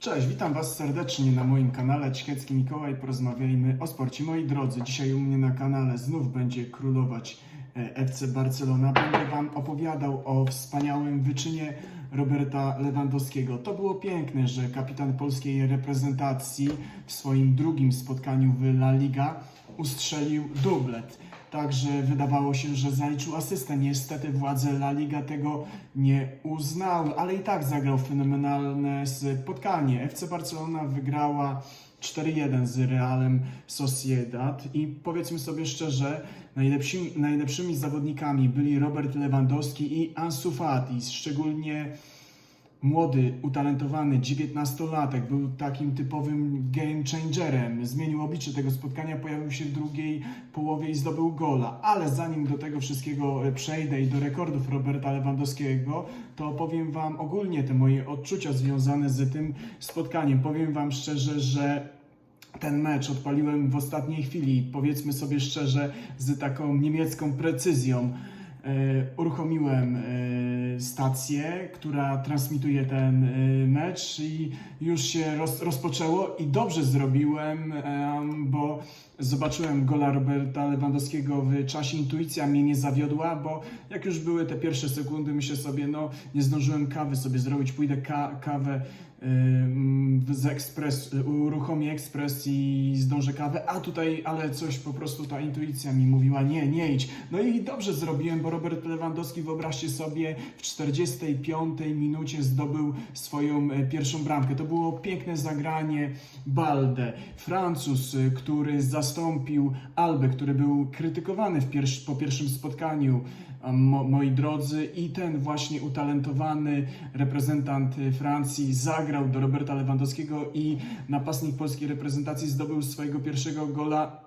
Cześć, witam Was serdecznie na moim kanale Ćchiecki Mikołaj. Porozmawiajmy o sporcie. Moi drodzy, dzisiaj u mnie na kanale znów będzie królować e, FC Barcelona. Będę Wam opowiadał o wspaniałym wyczynie Roberta Lewandowskiego. To było piękne, że kapitan polskiej reprezentacji w swoim drugim spotkaniu w La Liga ustrzelił dublet. Także wydawało się, że zaliczył asystę. Niestety władze La Liga tego nie uznały, ale i tak zagrał fenomenalne spotkanie. FC Barcelona wygrała 4-1 z Realem Sociedad i powiedzmy sobie szczerze, najlepszymi, najlepszymi zawodnikami byli Robert Lewandowski i Ansu Fati, szczególnie młody, utalentowany 19-latek, był takim typowym game changerem. Zmienił oblicze tego spotkania, pojawił się w drugiej połowie i zdobył gola. Ale zanim do tego wszystkiego przejdę i do rekordów Roberta Lewandowskiego, to powiem Wam ogólnie te moje odczucia związane z tym spotkaniem. Powiem Wam szczerze, że ten mecz odpaliłem w ostatniej chwili, powiedzmy sobie szczerze, z taką niemiecką precyzją. E, uruchomiłem e, stację, która transmituje ten e, mecz i już się roz, rozpoczęło i dobrze zrobiłem, em, bo zobaczyłem gola Roberta Lewandowskiego w czasie. Intuicja mnie nie zawiodła, bo jak już były te pierwsze sekundy, myślę sobie, no nie zdążyłem kawy sobie zrobić, pójdę ka kawę z ekspres, uruchomię ekspres i zdążę kawę, a tutaj, ale coś po prostu ta intuicja mi mówiła, nie, nie idź. No i dobrze zrobiłem, bo Robert Lewandowski, wyobraźcie sobie, w 45 minucie zdobył swoją e, pierwszą bramkę. To było piękne zagranie Balde, Francuz, y, który zastąpił Albę, który był krytykowany po pierwszym spotkaniu, mo, moi drodzy, i ten właśnie utalentowany reprezentant y, Francji zagrał do Roberta Lewandowskiego i napastnik polskiej reprezentacji zdobył swojego pierwszego gola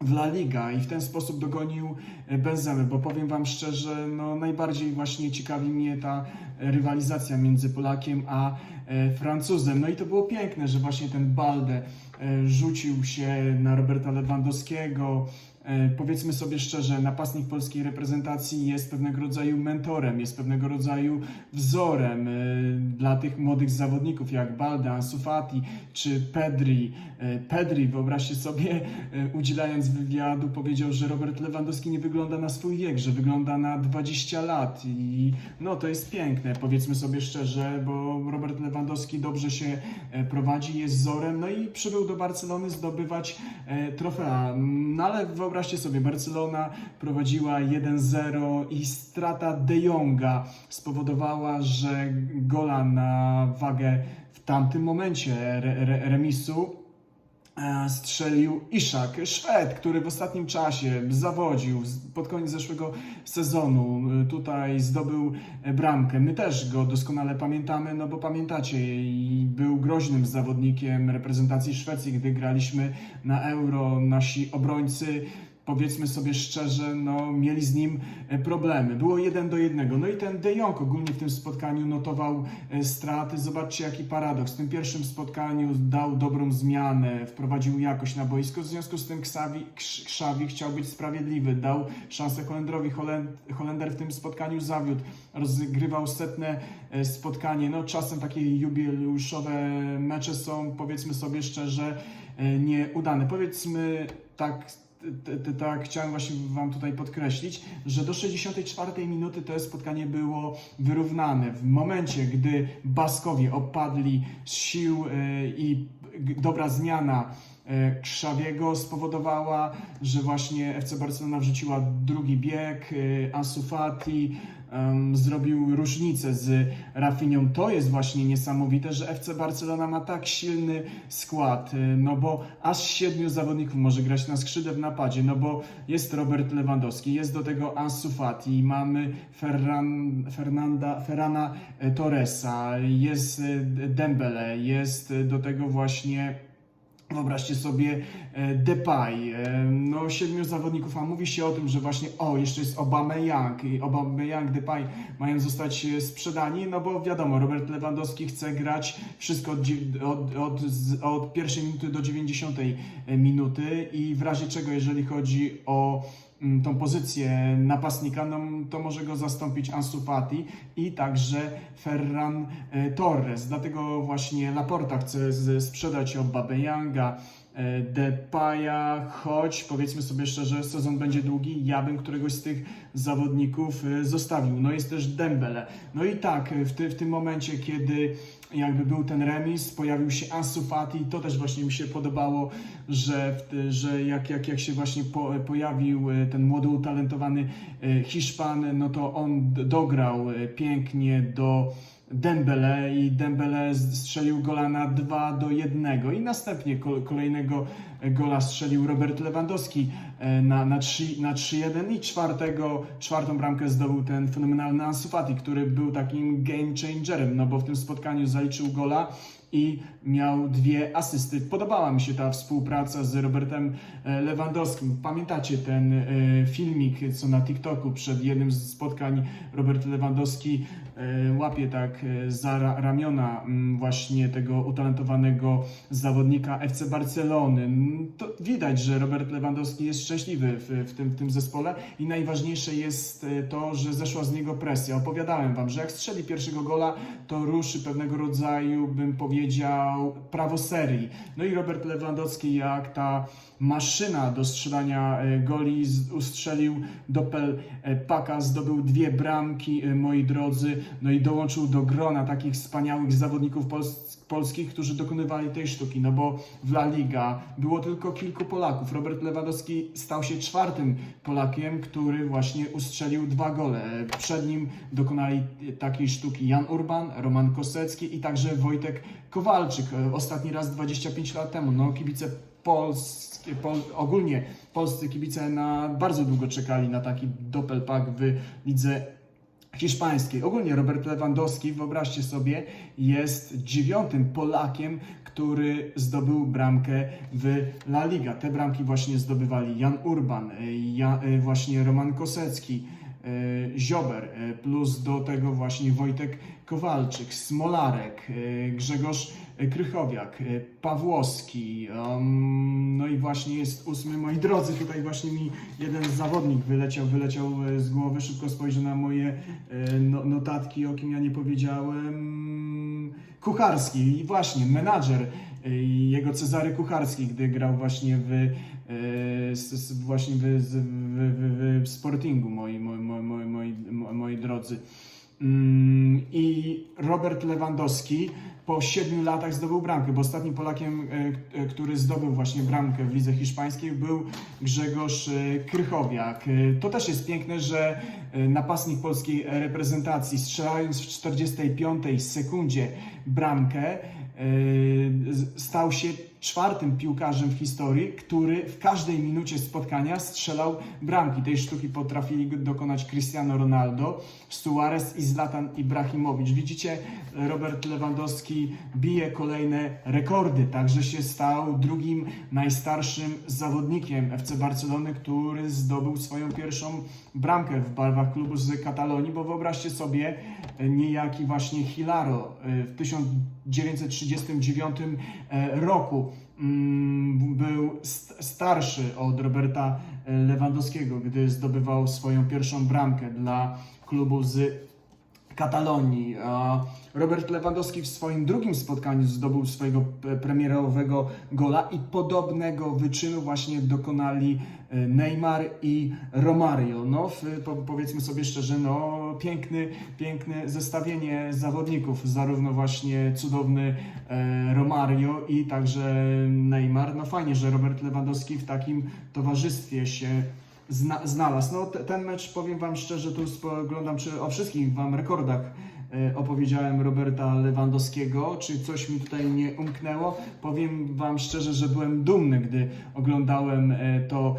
w La Liga i w ten sposób dogonił Benzemę, bo powiem Wam szczerze, no najbardziej właśnie ciekawi mnie ta rywalizacja między Polakiem a e, Francuzem. No i to było piękne, że właśnie ten Balde e, rzucił się na Roberta Lewandowskiego. E, Powiedzmy sobie szczerze, napastnik polskiej reprezentacji jest pewnego rodzaju mentorem, jest pewnego rodzaju wzorem e, dla tych młodych zawodników jak Balde, Ansu Fati czy Pedri. E, Pedri, wyobraźcie sobie, udzielając wywiadu, powiedział, że Robert Lewandowski nie wygląda na swój wiek, że wygląda na 20 lat i no to jest piękne, powiedzmy sobie szczerze, bo Robert Lewandowski dobrze się prowadzi, jest wzorem, no i przybył do Barcelony zdobywać trofea. No ale wyobraźcie sobie, Barcelona prowadziła 1-0 i strata De Jonga spowodowała, że gola na wagę w tamtym momencie re, re, remisu strzelił Iszak, Szwed, który w ostatnim czasie zawodził pod koniec zeszłego sezonu. e, Tutaj zdobył e, bramkę. My też go doskonale pamiętamy, no bo pamiętacie, był groźnym zawodnikiem reprezentacji Szwecji, gdy graliśmy na Euro. Nasi obrońcy powiedzmy sobie szczerze, no, mieli z nim e, problemy. Było jeden do jednego. No i ten De Jong ogólnie w tym spotkaniu notował e, straty. Zobaczcie, jaki paradoks. W tym pierwszym spotkaniu dał dobrą zmianę, wprowadził jakość na boisko. W związku z tym Xavi, Xavi chciał być sprawiedliwy. Dał szansę Holendrowi. Holend, Holender w tym spotkaniu zawiódł. Rozgrywał setne e, spotkanie. No, czasem takie jubileuszowe mecze są, powiedzmy sobie szczerze, nieudane. Powiedzmy tak tak chciałem właśnie Wam tutaj podkreślić, że do 64 minuty to spotkanie było wyrównane. W momencie, gdy Baskowie opadli z sił e, i dobra zmiana e, Krzawiego spowodowała, że właśnie FC Barcelona wrzuciła drugi bieg, e, Ansu Fati em, zrobił różnicę z Rafinią. To jest właśnie niesamowite, że FC Barcelona ma tak silny skład, y, no bo aż siedmiu zawodników może grać na skrzydle w napadzie, no bo jest Robert Lewandowski, jest do tego Ansu Fati, mamy Ferran, Fernanda, Ferrana e, Torresa, jest e, Dembele, jest do tego właśnie Wyobraźcie sobie e, Depay, e, no siedmiu zawodników, a mówi się o tym, że właśnie o, jeszcze jest Aubameyang i Aubameyang, Depay mają zostać e, sprzedani, no bo wiadomo, Robert Lewandowski chce grać wszystko od, od, od, od pierwszej minuty do 90 minuty i w razie czego, jeżeli chodzi o tą pozycję napastnika, no, to może go zastąpić Ansu Fati i także Ferran e, Torres. Dlatego właśnie Laporta chce sprzedać Aubameyanga, e, Depaya, choć powiedzmy sobie szczerze, sezon będzie długi, ja bym któregoś z tych zawodników e, zostawił. No jest też Dembele. No i tak, w, ty, w tym momencie, kiedy jakby był ten remis, pojawił się Ansu Fati, to też właśnie mi się podobało, że, że jak, jak, jak się właśnie po, pojawił e, ten młody, utalentowany e, Hiszpan, no to on dograł e, pięknie do Dembele i Dembele strzelił gola na 2 do 1 i następnie kol- kolejnego gola strzelił Robert Lewandowski e, na, na 3 na 3-1 i czwartego, czwartą bramkę zdobył ten fenomenalny Ansu Fati, który był takim game changerem, no bo w tym spotkaniu zaliczył gola i miał dwie asysty. Podobała mi się ta współpraca z Robertem e, Lewandowskim. Pamiętacie ten e, filmik, co na TikToku przed jednym z spotkań Robert Lewandowski e, łapie tak za ra- ramiona mm, właśnie tego utalentowanego zawodnika FC Barcelony. Mm, To widać, że Robert Lewandowski jest szczęśliwy w, w, tym, w tym zespole i najważniejsze jest to, że zeszła z niego presja. Opowiadałem Wam, że jak strzeli pierwszego gola, to ruszy pewnego rodzaju, bym powiedział, prawo serii. No i Robert Lewandowski, jak ta maszyna do strzelania e, goli, ustrzelił dopel e, paka, zdobył dwie bramki, e, moi drodzy, no i dołączył do grona takich wspaniałych zawodników pols polskich, którzy dokonywali tej sztuki, no bo w La Liga było tylko kilku Polaków. Robert Lewandowski stał się czwartym Polakiem, który właśnie ustrzelił dwa gole. Przed nim dokonali takiej sztuki Jan Urban, Roman Kosecki i także Wojtek Kowalczyk. Ostatni raz 25 lat temu. No kibice polskie, pol, ogólnie polscy kibice na bardzo długo czekali na taki doppelpack w lidze hiszpańskiej. Ogólnie Robert Lewandowski, wyobraźcie sobie, jest dziewiątym Polakiem, który zdobył bramkę w La Liga. Te bramki właśnie zdobywali Jan Urban, y, ja, y, właśnie Roman Kosecki, Ziober, y, plus do tego właśnie Wojtek Kowalczyk, Smolarek, y, Grzegorz Krychowiak, Pawłowski, um, no i właśnie jest ósmy. Moi drodzy, tutaj właśnie mi jeden zawodnik wyleciał, wyleciał e, z głowy, szybko spojrzę na moje e, no, notatki, o kim ja nie powiedziałem. Kucharski i właśnie menadżer e, jego Cezary Kucharski, gdy grał właśnie w e, właśnie w, w, w, w, Sportingu, moi, moi, moi, moi, moi, drodzy. Mm, I Robert Lewandowski po 7 latach zdobył bramkę, bo ostatnim Polakiem, e, e, który zdobył właśnie bramkę w lidze hiszpańskiej był Grzegorz Krychowiak. To też jest piękne, że napastnik polskiej reprezentacji strzelając w 45 sekundzie bramkę stał się czwartym piłkarzem w historii, który w każdej minucie spotkania strzelał bramki. Tej sztuki potrafili dokonać Cristiano Ronaldo, Suarez i Zlatan Ibrahimowicz. Widzicie, Robert Lewandowski bije kolejne rekordy, także się stał drugim najstarszym zawodnikiem FC Barcelony, który zdobył swoją pierwszą bramkę w barwach klubu z Katalonii, bo wyobraźcie sobie, e, niejaki właśnie Hilaro e, w 1939 e, roku był st- starszy od Roberta Lewandowskiego, gdy zdobywał swoją pierwszą bramkę dla klubu z Katalonii. Robert Lewandowski w swoim drugim spotkaniu zdobył swojego premierowego gola i podobnego wyczynu właśnie dokonali e, Neymar i Romario. No, powiedzmy sobie szczerze, no, piękny, piękne zestawienie zawodników, zarówno właśnie cudowny e, Romario i także Neymar. No fajnie, że Robert Lewandowski w takim towarzystwie się zna, znalazł. No, te, ten mecz, powiem Wam szczerze, tu spoglądam, czy o wszystkich Wam rekordach opowiedziałem Roberta Lewandowskiego, czy coś mi tutaj nie umknęło. Powiem Wam szczerze, że byłem dumny, gdy oglądałem e, to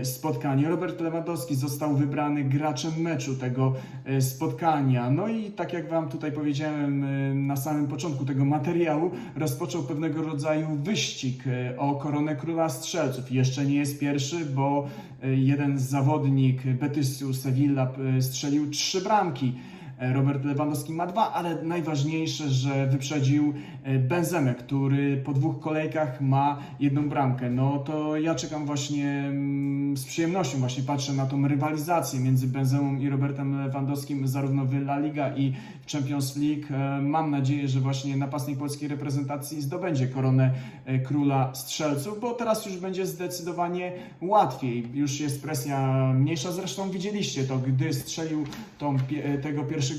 e, spotkanie. Robert Lewandowski został wybrany graczem meczu tego e, spotkania. No i tak jak Wam tutaj powiedziałem e, na samym początku tego materiału, rozpoczął pewnego rodzaju wyścig e, o koronę króla strzelców. Jeszcze nie jest pierwszy, bo e, jeden zawodnik Betisu Sevilla e, strzelił trzy bramki e, Robert Lewandowski ma dwa, ale najważniejsze, że wyprzedził e, Benzemę, który po dwóch kolejkach ma jedną bramkę. No to ja czekam właśnie mm, z przyjemnością, właśnie patrzę na tą rywalizację między Benzemą i Robertem Lewandowskim zarówno w La Liga i w Champions League. E, Mam nadzieję, że właśnie napastnik polskiej reprezentacji zdobędzie koronę e, króla strzelców, bo teraz już będzie zdecydowanie łatwiej. Już jest presja mniejsza, zresztą widzieliście to, gdy strzelił tą, tego pierwszego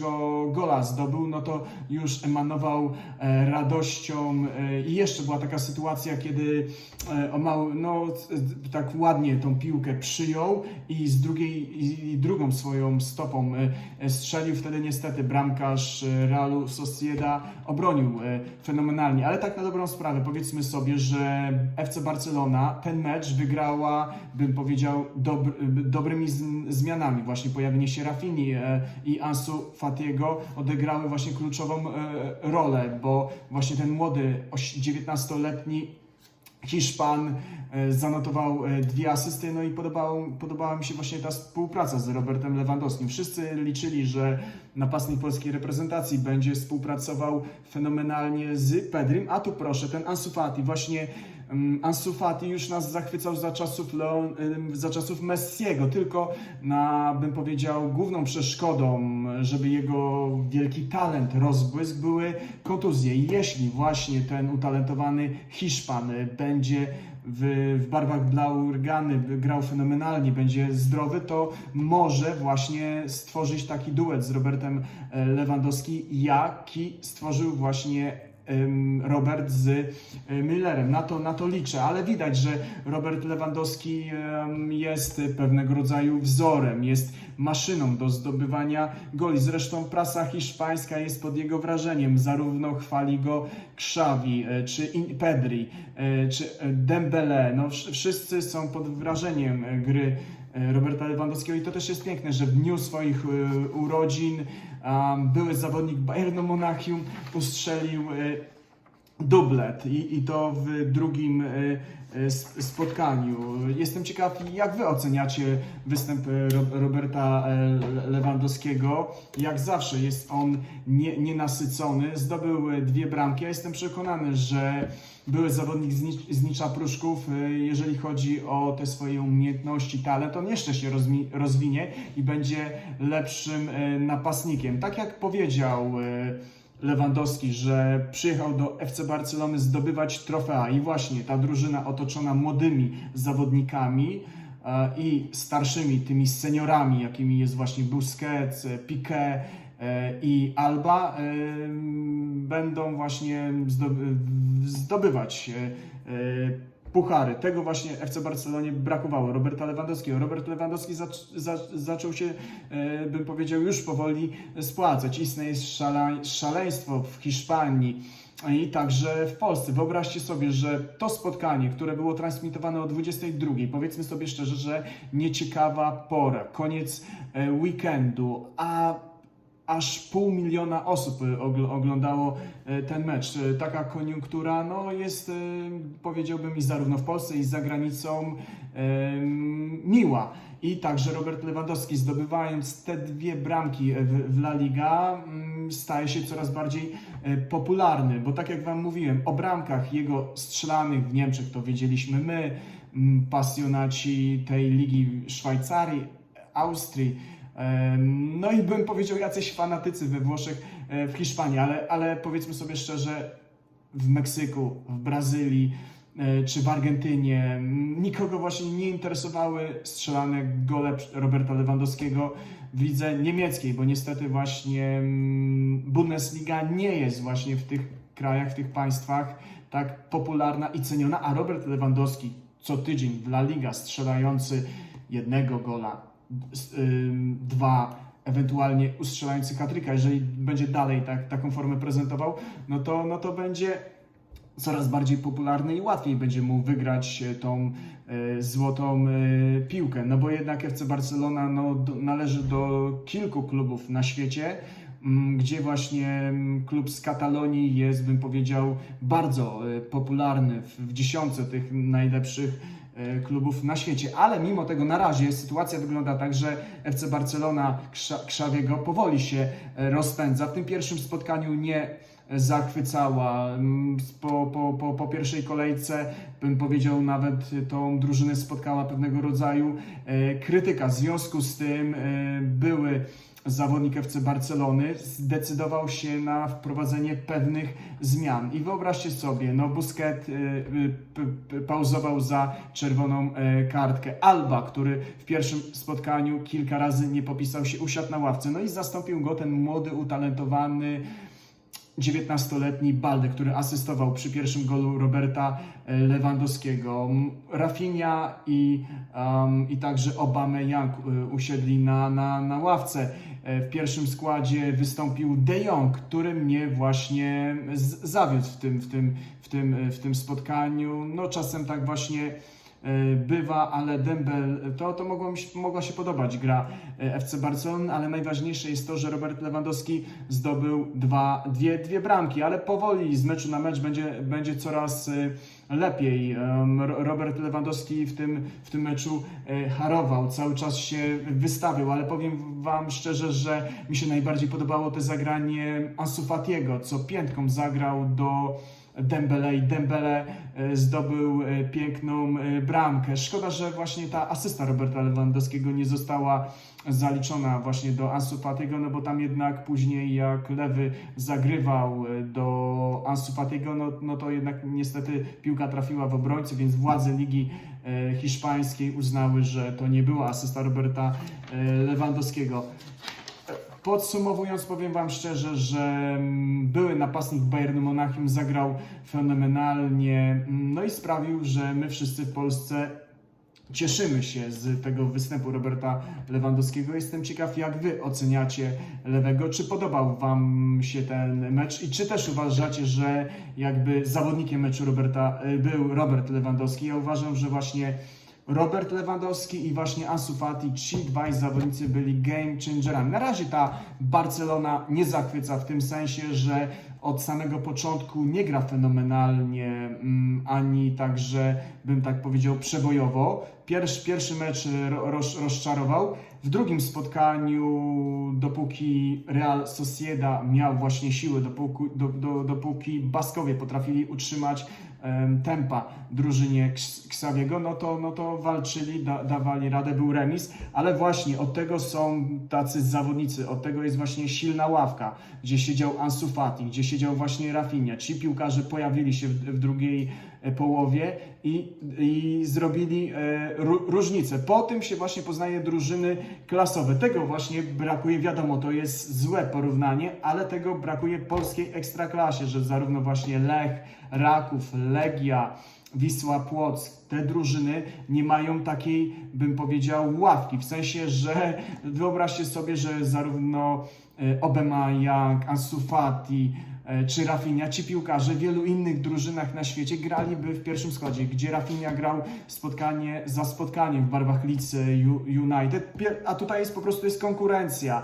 gola, zdobył, no to już emanował e, radością e, i jeszcze była taka sytuacja, kiedy e, o mały, no tak ładnie tą piłkę przyjął i z drugiej i, drugą swoją stopą strzelił, wtedy niestety bramkarz Realu Sociedad obronił fenomenalnie, ale tak na dobrą sprawę powiedzmy sobie, że FC Barcelona ten mecz wygrała, bym powiedział, dobr, dobrymi zmianami. Właśnie pojawienie się Rafini i Ansu Fatiego odegrały właśnie kluczową e, rolę, bo właśnie ten młody oś- 19-letni Hiszpan e, zanotował e, dwie asysty, no i podobało, podobała mi się właśnie ta współpraca z Robertem Lewandowskim. Wszyscy liczyli, że napastnik polskiej reprezentacji będzie współpracował fenomenalnie z Pedrim, a tu proszę, ten Ansu Fati, właśnie Ansu Fati już nas zachwycał za czasów, Leon, za czasów Messiego, tylko na, bym powiedział, główną przeszkodą, żeby jego wielki talent rozbłysk były kontuzje. Jeśli właśnie ten utalentowany Hiszpan będzie w, w barwach Blaugrany grał fenomenalnie, będzie zdrowy, to może właśnie stworzyć taki duet z Robertem e, Lewandowski, jaki stworzył właśnie Robert z Millerem. Na to, na to liczę, ale widać, że Robert Lewandowski jest pewnego rodzaju wzorem, jest maszyną do zdobywania goli. Zresztą prasa hiszpańska jest pod jego wrażeniem. Zarówno chwali go Xavi, e, czy Pedri, e, czy Dembele. No, wsz- wszyscy są pod wrażeniem e, gry Roberta Lewandowskiego. I to też jest piękne, że w dniu swoich e, urodzin były zawodnik Bayernu Monachium ustrzelił e, dublet. I, i to w drugim e, e, spotkaniu. Jestem ciekaw, jak Wy oceniacie występ e, Ro- Roberta e, Le- Lewandowskiego. Jak zawsze jest on nie, nienasycony, zdobył e, dwie bramki. Ja jestem przekonany, że były zawodnik z, Nic- z Nicza Pruszków, e, jeżeli chodzi o te swoje umiejętności, talent, on jeszcze się rozwinie i będzie lepszym e, napastnikiem. Tak jak powiedział e, Lewandowski, że przyjechał do FC Barcelony zdobywać trofea. I właśnie ta drużyna otoczona młodymi zawodnikami e, i starszymi tymi seniorami, jakimi jest właśnie Busquets, e, Piqué e, i Alba, będą właśnie zdoby- zdobywać puchary. Tego właśnie FC Barcelonie brakowało. Roberta Lewandowskiego. Robert Lewandowski zac- za, zaczął się, e, bym powiedział, już powoli spłacać. Istnieje szala, szaleństwo w Hiszpanii i także w Polsce. Wyobraźcie sobie, że to spotkanie, które było transmitowane o 22, powiedzmy sobie szczerze, że nieciekawa pora, koniec e, weekendu, a aż pół miliona osób e, ogl- oglądało e, ten mecz. E, Taka koniunktura no, jest, powiedziałbym, i zarówno w Polsce, i za granicą miła. I także Robert Lewandowski, zdobywając te dwie bramki w, La Liga, staje się coraz bardziej popularny, bo tak jak Wam mówiłem, o bramkach jego strzelanych w Niemczech to wiedzieliśmy my, pasjonaci tej ligi Szwajcarii, Austrii, No i bym powiedział jacyś fanatycy we Włoszech, e, w Hiszpanii, ale, ale powiedzmy sobie szczerze, w Meksyku, w Brazylii e, czy w Argentynie nikogo właśnie nie interesowały strzelane gole Roberta Lewandowskiego w lidze niemieckiej, bo niestety właśnie Bundesliga nie jest właśnie w tych krajach, w tych państwach tak popularna i ceniona, a Robert Lewandowski co tydzień w Liga strzelający jednego gola, dwa, ewentualnie ustrzelający katryka, jeżeli będzie dalej tak, taką formę prezentował, no to, no to będzie coraz bardziej popularny i łatwiej będzie mu wygrać e, tą e, złotą e, piłkę. No bo jednak FC Barcelona no, należy do kilku klubów na świecie, mm, gdzie właśnie mm, klub z Katalonii jest, bym powiedział, bardzo popularny w, dziesiątce tych najlepszych klubów na świecie. Ale mimo tego na razie sytuacja wygląda tak, że FC Barcelona Krza- Krzawiego powoli się e, rozpędza. W tym pierwszym spotkaniu nie zachwycała. Mm, Po, po, po, po pierwszej kolejce, bym powiedział, nawet tą drużynę spotkała pewnego rodzaju e, krytyka. W związku z tym e, były zawodnik FC Barcelony zdecydował się na wprowadzenie pewnych zmian. I wyobraźcie sobie, no Busquets y, y, pauzował za czerwoną e, kartkę. Alba, który w pierwszym spotkaniu kilka razy nie popisał się, usiadł na ławce. No i zastąpił go ten młody, utalentowany 19-letni Balde, który asystował przy pierwszym golu Roberta e, Lewandowskiego. Rafinha i, um, i także Aubameyang e, usiedli na, na, na ławce. E, W pierwszym składzie wystąpił De Jong, który mnie właśnie zawiódł w tym, w tym, w tym, w tym spotkaniu. No czasem tak właśnie bywa, ale Dembel, to, to mi mogła się podobać gra e, FC Barcelony, ale najważniejsze jest to, że Robert Lewandowski zdobył dwa, dwie, dwie bramki, ale powoli z meczu na mecz będzie, będzie coraz e, lepiej. Robert Lewandowski w tym, w tym meczu e, harował, cały czas się wystawiał, ale powiem Wam szczerze, że mi się najbardziej podobało to zagranie Ansu Fatiego, co piętką zagrał do Dembele i Dembele e, zdobył e, piękną e, bramkę. Szkoda, że właśnie ta asysta Roberta Lewandowskiego nie została zaliczona właśnie do Ansu Fatiego, no bo tam jednak później jak Lewy zagrywał do Ansu Fatiego, no, no to jednak niestety piłka trafiła w obrońcę, więc władze ligi hiszpańskiej uznały, że to nie była asysta Roberta Lewandowskiego. Podsumowując, powiem Wam szczerze, że mm, były napastnik Bayernu Monachium zagrał fenomenalnie, mm, no i sprawił, że my wszyscy w Polsce cieszymy się z tego występu Roberta Lewandowskiego. Jestem ciekaw, jak Wy oceniacie Lewego. Czy podobał Wam się ten mecz i czy też uważacie, że jakby zawodnikiem meczu Roberta y, był Robert Lewandowski? Ja uważam, że właśnie Robert Lewandowski i właśnie Ansu Fati, ci dwaj zawodnicy byli game changerami. Na razie ta Barcelona nie zachwyca w tym sensie, że od samego początku nie gra fenomenalnie, mm, ani także bym tak powiedział przebojowo. Pierwszy, pierwszy mecz ro, roz, rozczarował. W drugim spotkaniu, dopóki Real Sociedad miał właśnie siły, dopóki, do, do, dopóki Baskowie potrafili utrzymać tempa drużynie Ks- Ksawiego, no to, no to walczyli, da, dawali radę, był remis, ale właśnie od tego są tacy zawodnicy, od tego jest właśnie silna ławka, gdzie siedział Ansu Fati, gdzie siedział właśnie Rafinha. Ci piłkarze pojawili się w, w drugiej połowie i, i zrobili e, ró- różnicę. Po tym się właśnie poznaje drużyny klasowe. Tego właśnie brakuje, wiadomo, to jest złe porównanie, ale tego brakuje polskiej ekstraklasie, że zarówno właśnie Lech, Raków, Legia, Wisła Płock, te drużyny nie mają takiej, bym powiedział, ławki. W sensie, że wyobraźcie sobie, że zarówno e, Aubameyang, Ansu Fati, e, czy Rafinha, ci piłkarze w wielu innych drużynach na świecie graliby w pierwszym składzie, gdzie Rafinha grał spotkanie za spotkaniem w barwach Leeds U- United, a tutaj jest po prostu jest konkurencja.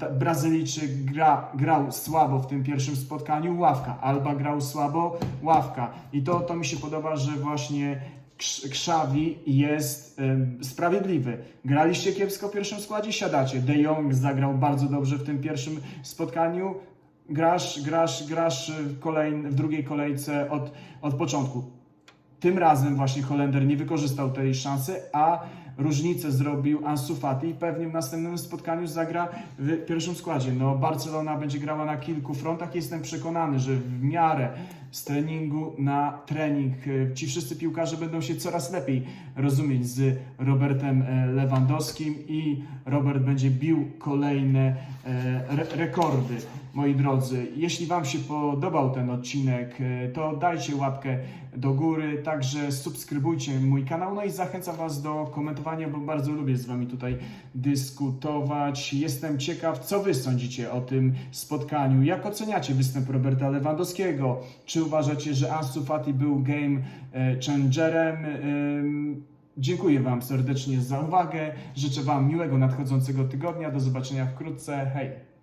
Ta- Brazylijczyk gra, grał słabo w tym pierwszym spotkaniu, ławka. Alba grał słabo, ławka. I to, to mi się podoba, że właśnie Krz- Krzawi jest em, sprawiedliwy. Graliście kiepsko w pierwszym składzie, siadacie. De Jong zagrał bardzo dobrze w tym pierwszym spotkaniu. Grasz, grasz, grasz w, w drugiej kolejce od, od początku. Tym razem właśnie Holender nie wykorzystał tej szansy, a różnicę zrobił Ansu Fati i pewnie w następnym spotkaniu zagra w pierwszym składzie. No, Barcelona będzie grała na kilku frontach. Jestem przekonany, że w miarę z treningu na trening e, ci wszyscy piłkarze będą się coraz lepiej rozumieć z Robertem e, Lewandowskim i Robert będzie bił kolejne e, re rekordy. Moi drodzy, jeśli Wam się podobał ten odcinek, to dajcie łapkę do góry, także subskrybujcie mój kanał, no i zachęcam Was do komentowania, bo bardzo lubię z Wami tutaj dyskutować. Jestem ciekaw, co Wy sądzicie o tym spotkaniu, jak oceniacie występ Roberta Lewandowskiego, czy uważacie, że Ansu Fati był game e, changerem, Dziękuję Wam serdecznie za uwagę. Życzę Wam miłego nadchodzącego tygodnia. Do zobaczenia wkrótce. Hej!